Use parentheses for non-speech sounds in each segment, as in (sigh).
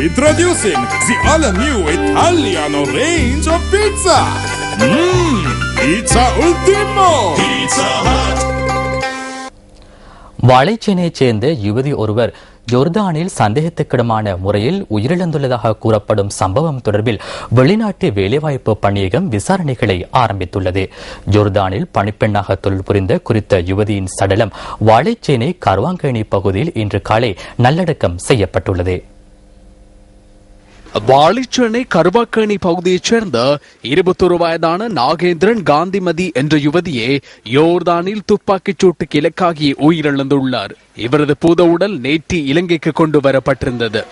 Introducing the all-new Italiano range of pizza. Mmm, Pizza Ultimo. Pizza Hut. வாழைச்சேனையைச் சேர்ந்த யுவதி ஒருவர் ஜோர்தானில் சந்தேகத்துக்கிடமான முறையில் உயிரிழந்துள்ளதாக கூறப்படும் சம்பவம் தொடர்பில் வெளிநாட்டு வேலைவாய்ப்பு பணியகம் விசாரணைகளை ஆரம்பித்துள்ளது ஜோர்தானில் பணிப்பெண்ணாக தொழில் புரிந்த குறித்த யுவதியின் சடலம் வாழைச்சேனை கர்வாங்கேணி பகுதியில் இன்று காலை நல்லடக்கம் செய்யப்பட்டுள்ளது வாளிச்சேனை கருவாக்கேணி பகுதியைச் சேர்ந்த இருபத்தொரு வயதான நாகேந்திரன் காந்திமதி என்ற யுவதியே யோர்தானில் துப்பாக்கிச் சூட்டுக்கு இலக்காகி உயிரிழந்துள்ளார். இவரது பூத உடல் நேற்று இலங்கைக்கு கொண்டு வரப்பட்டிருந்தது.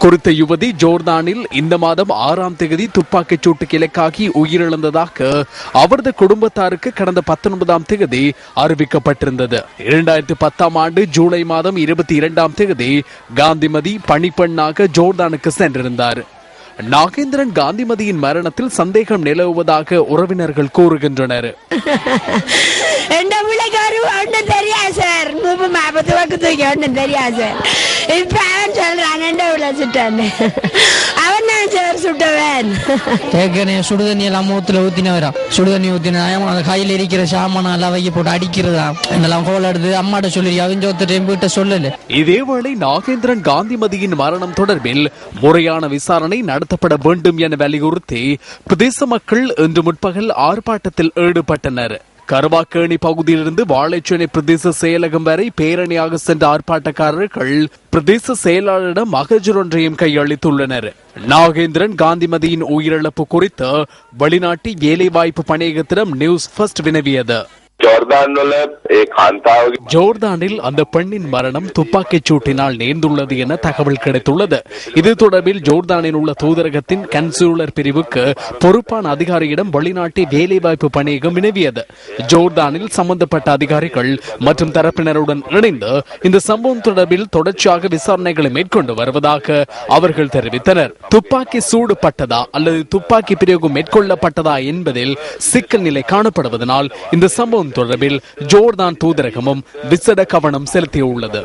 குறித்த யுவதி ஜோர்தானில் இந்த மாதம் ஆறாம் தேதி துப்பாக்கிச் சூட்டுக்கு இலக்காகி உயிரிழந்ததாக அவரது குடும்பத்தாருக்கு கடந்த பத்தொன்பதாம் தேதி அறிவிக்கப்பட்டிருந்தது. இரண்டாயிரத்தி பத்தாம் ஆண்டு ஜூலை மாதம் இருபத்தி இரண்டாம் தேதி காந்திமதி பணிப்பெண்ணாக ஜோர்தானுக்கு சென்றிருந்தார். நாகேந்திரன் காந்திமதியின் மரணத்தில் சந்தேகம் நிலவுவதாக உறவினர்கள் கூறுகின்றனர். (laughs) தூக்கி ஒன்றும் தெரியாது. இப்ப அவன் சொல்றான் எந்த பிள்ளை சுட்டான்னு. அவன் தான் சார் சுட்டவன். ஏற்கனவே சுடுதண்ணி எல்லாம் மூத்துல ஊத்தினவரா? சுடுதண்ணி ஊத்தினா அந்த கையில் இருக்கிற சாமான் எல்லாம் வைக்க போட்டு அடிக்கிறதா? இதெல்லாம் கோல் எடுத்து அம்மாட்ட சொல்லி அவங்க ஒருத்தர் வீட்டை சொல்லல. இதேவேளை நாகேந்திரன் காந்திமதியின் மரணம் தொடர்பில் முறையான விசாரணை நடத்தப்பட வேண்டும் என வலியுறுத்தி பிரதேச மக்கள் இன்று முற்பகல் ஆர்ப்பாட்டத்தில் ஈடுபட்டனர். கருவாக்கேணி பகுதியிலிருந்து வாழைச்சேனை பிரதேச செயலகம் வரை பேரணியாக சென்ற ஆர்ப்பாட்டக்காரர்கள் பிரதேச செயலாளரிடம் மகஜர் ஒன்றையும் கையளித்துள்ளனர். நாகேந்திரன் காந்திமதியின் உயிரிழப்பு குறித்து வெளிநாட்டு வேலைவாய்ப்பு பணியகத்திடம் நியூஸ் ஃபர்ஸ்ட் வினவியது. ஜோர்தானில் அந்த பெண்ணின் மரணம் துப்பாக்கிச் சூட்டினால் நேர்ந்துள்ளது என தகவல் கிடைத்துள்ளது. இது தொடர்பில் ஜோர்தானில் உள்ள தூதரகத்தின் கன்சூலர் பிரிவுக்கு பொறுப்பான அதிகாரியிடம் வெளிநாட்டு வேலைவாய்ப்பு பணியகம் வினவியது. ஜோர்தானில் சம்பந்தப்பட்ட அதிகாரிகள் மற்றும் தரப்பினருடன் இணைந்து இந்த சம்பவம் தொடர்பில் தொடர்ச்சியாக விசாரணைகளை மேற்கொண்டு வருவதாக அவர்கள் தெரிவித்தனர். துப்பாக்கி சூடுபட்டதா அல்லது துப்பாக்கி பிரயோகம் மேற்கொள்ளப்பட்டதா என்பதில் சிக்கல் நிலை காணப்படுவதனால் இந்த சம்பவம் தொடர்பில் தொடர்பில் ஜோர்தான் தூதரகமும் விசேட கவனம் செலுத்தியுள்ளது